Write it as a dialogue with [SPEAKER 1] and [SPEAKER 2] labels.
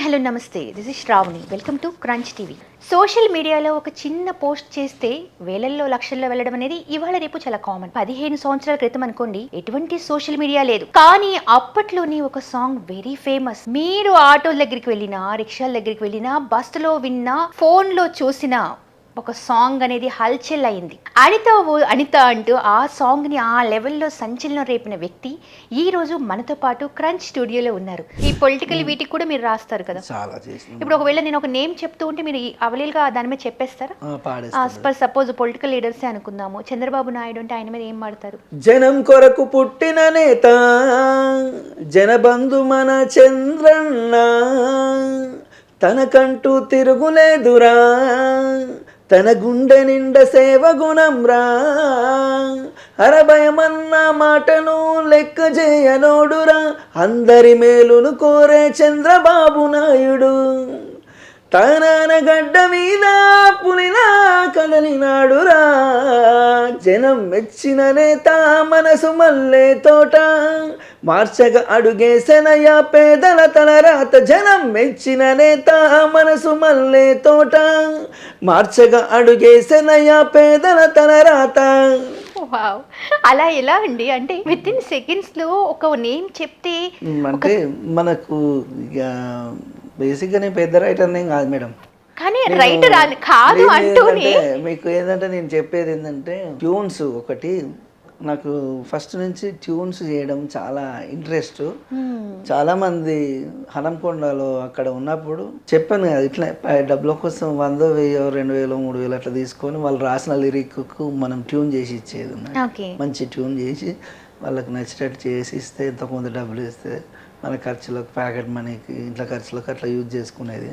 [SPEAKER 1] Hello namaste. This is Shravani welcome to crunch TV social మీడియాలో ఒక చిన్న post చేస్తే వేలల్లో లక్షల్లో వెళ్ళడం అనేది ఇవాళ రేపు చాలా కామన్ పదిహేను సంవత్సరాల క్రితం అనుకోండి ఎటువంటి సోషల్ మీడియా లేదు. కానీ అప్పట్లోని ఒక సాంగ్ వెరీ ఫేమస్ మీరు ఆటోల దగ్గరికి వెళ్ళినా రిక్షాల దగ్గరికి వెళ్ళినా బస్సులో విన్నా ఫోన్లో చూసినా ఒక సాంగ్ అనేది హల్చల్ అయింది. అనిత ఓ అనిత అంటూ ఆ సాంగ్ని ఆ లెవెల్లో సంచలనం రేపిన వ్యక్తి ఈ రోజు మనతో పాటు క్రంచ్ స్టూడియోలో ఉన్నారు. ఈ పొలిటికల్ వీటికి కూడా మీరు రాస్తారు కదా?
[SPEAKER 2] చాలా
[SPEAKER 1] ఇప్పుడు ఒకవేళ నేను ఒక నేమ్ చెప్తూ ఉంటే మీరు అవలీలుగా దాని మీద చెప్పేస్తారా? సపోజ్ పొలిటికల్ లీడర్సే అనుకుందాము. చంద్రబాబు నాయుడు అంటే ఆయన మీద ఏం మాడతారు
[SPEAKER 2] జనం కొరకు పుట్టిన నేత జనబంధు మన చంద్రన్న తనకంటూ తిరుగులేదురా. తన గుండె నిండ సేవ గుణం రా. అరభయమన్న మాటను లెక్క చేయనోడురా అందరి మేలును కోరే చంద్రబాబు నాయుడు. తానాన గడ్డ మీద పులిలా కదలినాడురా జనం మెచ్చిన నేత మనసు మల్లె తోట. మార్చగ అడుగేసెనయ్య పేదల తలరాత జనం మెచ్చిన నేత మనసు మల్లె తోట. మార్చగ అడుగేసెనయ్య పేదల తలరాత
[SPEAKER 1] వావ్. అలా ఎలా అండి? అంటే విత్ ఇన్ సెకండ్స్లో ఒక నేమ్ చెప్తే
[SPEAKER 2] అంటే మనకు ఇక బేసిక్గా నేను పెద్ద రైటర్నే కాదు మేడం.
[SPEAKER 1] కానీ రైటర్ కాదు
[SPEAKER 2] నేను
[SPEAKER 1] అంటూనే
[SPEAKER 2] మీకు ఏంటంటే నేను చెప్పేది ఏంటంటే ట్యూన్స్ ఒకటి నాకు ఫస్ట్ నుంచి ట్యూన్స్ చేయడం చాలా ఇంట్రెస్ట్ చాలా మంది హనంకొండలో అక్కడ ఉన్నప్పుడు చెప్పాను కదా ఇట్లా డబ్బుల కోసం వందో వెయ్యో రెండు వేలు మూడు వేలు అట్లా తీసుకొని వాళ్ళు రాసిన లిరిక్కు మనం ట్యూన్ చేసి ఇచ్చేది మంచి ట్యూన్ చేసి వాళ్ళకి నచ్చినట్టు చేసి ఇస్తే ఇంత కొంత డబ్బులు ఇస్తే మన ఖర్చులకు ప్యాకెట్ మనీకి ఇంట్లో ఖర్చులకు అట్లా యూజ్ చేసుకునేది.